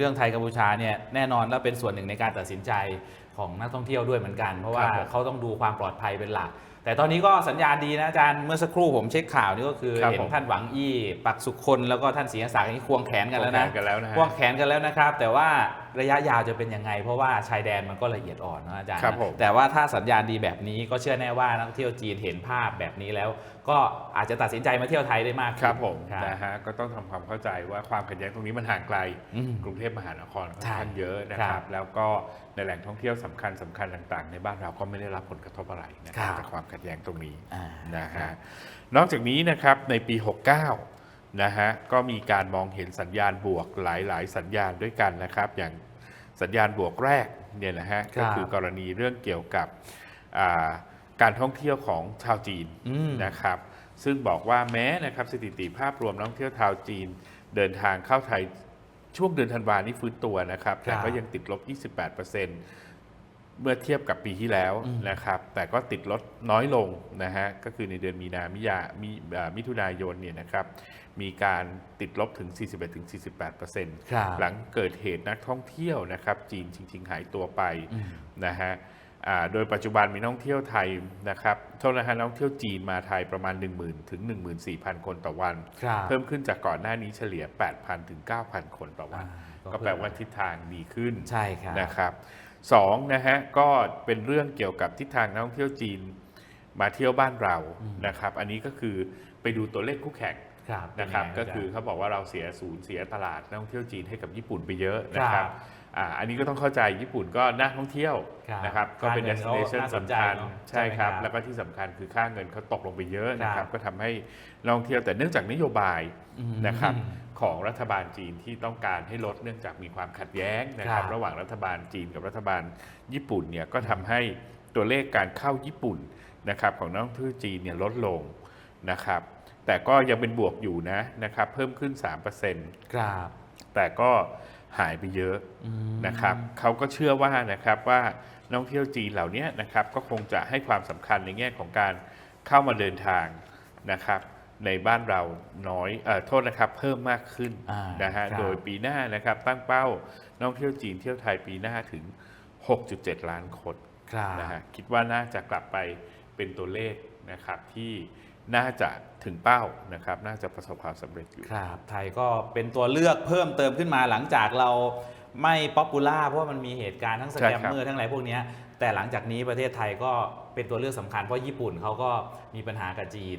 เรื่องไทยกัมพูชาเนี่ยแน่นอนแล้วเป็นส่วนหนึ่งในการตัดสินใจของนักท่องเที่ยวด้วยเหมือนกัน เพราะว่าครับผมเขาต้องดูความปลอดภัยเป็นหลัก แต่ตอนนี้ก็สัญญาณดีนะอาจารย์เมื่อสักครู่ผมเช็คข่าวนี่ก็คือครับเห็นผมท่านหวังอี้ปักสุคนแล้วก็ท่านศรีศักดิ์นี่ควงแขนกันแล้วนะควงแขนกันแล้วนะฮะควงแขนกันแล้วนะครับ แต่ว่าระยะยาวจะเป็นยังไง เพราะว่าชายแดนมันก็ละเอียดอ่อนนะอาจารย์ครับนะผมแต่ว่าถ้าสัญญาณดีแบบนี้ก็เชื่อแน่ว่านักท่องเที่ยวจีนเห็นภาพแบบนี้แล้ว ก็อาจจะตัดสินใจมาเที่ยวไทยได้มากขึ้นครับผมครับนะฮะก็ต้องทำความเข้าใจว่าความขัดแย้งตรงนี้มันห่างไกลอืมกรุงเทพมหานครค่อนใช่ข้างเยอะนะคครัรับบแล้วก็ในแหล่งท่องเที่ยวสำคัญสำคัญต่าง ๆ ในบ้านเราก็ไม่ได้รับผลกระทบอะไรนะครับครับจากความขัดแย้งตรงนี้อ่านะฮะนอกจากนี้นะครับในปี 69นะฮะก็มีการมองเห็นสัญญาณบวกหลาย ๆ สัญญาณด้วยกันนะครับ อย่างสัญญาณบวกแรกเนี่ยนะฮะครัก็บคือกรณีเรื่องเกี่ยวกับอ่าการท่องเที่ยวของชาวจีนอืมนะครับ ซึ่งบอกว่าแม้นะครับสถิติภาพรวมนักท่องเที่ยวชาวจีนเดินทางเข้าไทยช่วงเดือนธันวานี้ฟื้นตัวนะครับ แต่ก็ยังติดลบ 28%เมื่อเทียบกับปีที่แล้วอืมนะครับ แต่ก็ติดลดน้อยลงนะฮะ ก็คือในเดือนมีนามิยามิอ่ามิถุนายนเนี่ยนะครับ มีการติดลบถึง 41-48%ครับหลังเกิดเหตุนักท่องเที่ยวนะครับ จีนจริง ๆ หายตัวไปอืมนะฮะอ่า โดยปัจจุบันมีนักท่องเที่ยวไทยนะครับโทษนะฮะนักท่องเที่ยวจีนมาไทยประมาณ 10,000 ถึง 14,000 คนต่อวันครับเพิ่มขึ้นจากก่อนหน้านี้เฉลี่ย 8,000 ถึง 9,000 คนต่อวันอ่าก็แปลว่าทิศทางดีขึ้นใช่ครับนะครับสองนะฮะก็เป็นเรื่องเกี่ยวกับทิศทางนักท่องเที่ยวจีนมาเที่ยวบ้านเราอืมนะครับ อันนี้ก็คือไปดูตัวเลขคู่แข่งครับนะครับเป็นยังไงก็คืออาจารย์เขาบอกว่าเราเสียศูนย์เสียตลาดนักท่องเที่ยวจีนให้กับญี่ปุ่นไปเยอะนะคครัรับบ อ่าอันนี้ก็ต้องเข้าใจญี่ปุ่นก็น่าท่องเที่ยวครับนะครับก็เป็นค่าเงิน destination เขาน่าสนใจสำคัญเนอะใช่ครับใช่ไหมครับ แล้วก็ที่สำคัญคือค่าเงินเขาตกลงไปเยอะนะคครัรับบก็ทำให้นักท่องเที่ยวแต่เนื่องจากนโยบายอืมนะครับของรัฐบาลจีนที่ต้องการให้ลดเนื่องจากมีความขัดแย้งนะครับครับระหว่างรัฐบาลจีนกับรัฐบาลญี่ปุ่นเนี่ยก็ทำให้ตัวเลขการเข้าญี่ปุ่นนะครับของนักท่องเที่ยวจีนเนี่ยลดลงนะครับ แต่ก็ยังเป็นบวกอยู่นะนะครับ เพิ่มขึ้น3%ครับแต่ก็ หายไปเยอะอืมนะครับเขาก็เชื่อว่านะครับว่านักท่องเที่ยวจีนเหล่านี้นะครับก็คงจะให้ความสำคัญในแง่ของการเข้ามาเดินทางนะครับในบ้านเราน้อยเออโทษนะครับเพิ่มมากขึ้นอ่านะฮะครับโดยปีหน้านะครับตั้งเป้านักท่องเที่ยวจีนเที่ยวไทยปีหน้าถึง 6.7 ล้านคนครับนะฮะคิดว่าน่าจะกลับไปเป็นตัวเลขนะครับที่ น่าจะถึงเป้านะครับ น่าจะประสบความสำเร็จอยู่ ครับ ไทยก็เป็นตัวเลือกเพิ่มเติมขึ้นมาหลังจากเราไม่ป๊อปปูล่าเพราะว่ามันมีเหตุการณ์ทั้งสใช่แกครับมเมอร์ทั้งหลายพวกเนี้ยแต่หลังจากนี้ประเทศไทยก็เป็นตัวเลือกสำคัญเพราะญี่ปุ่นเขาก็มีปัญหากับจีน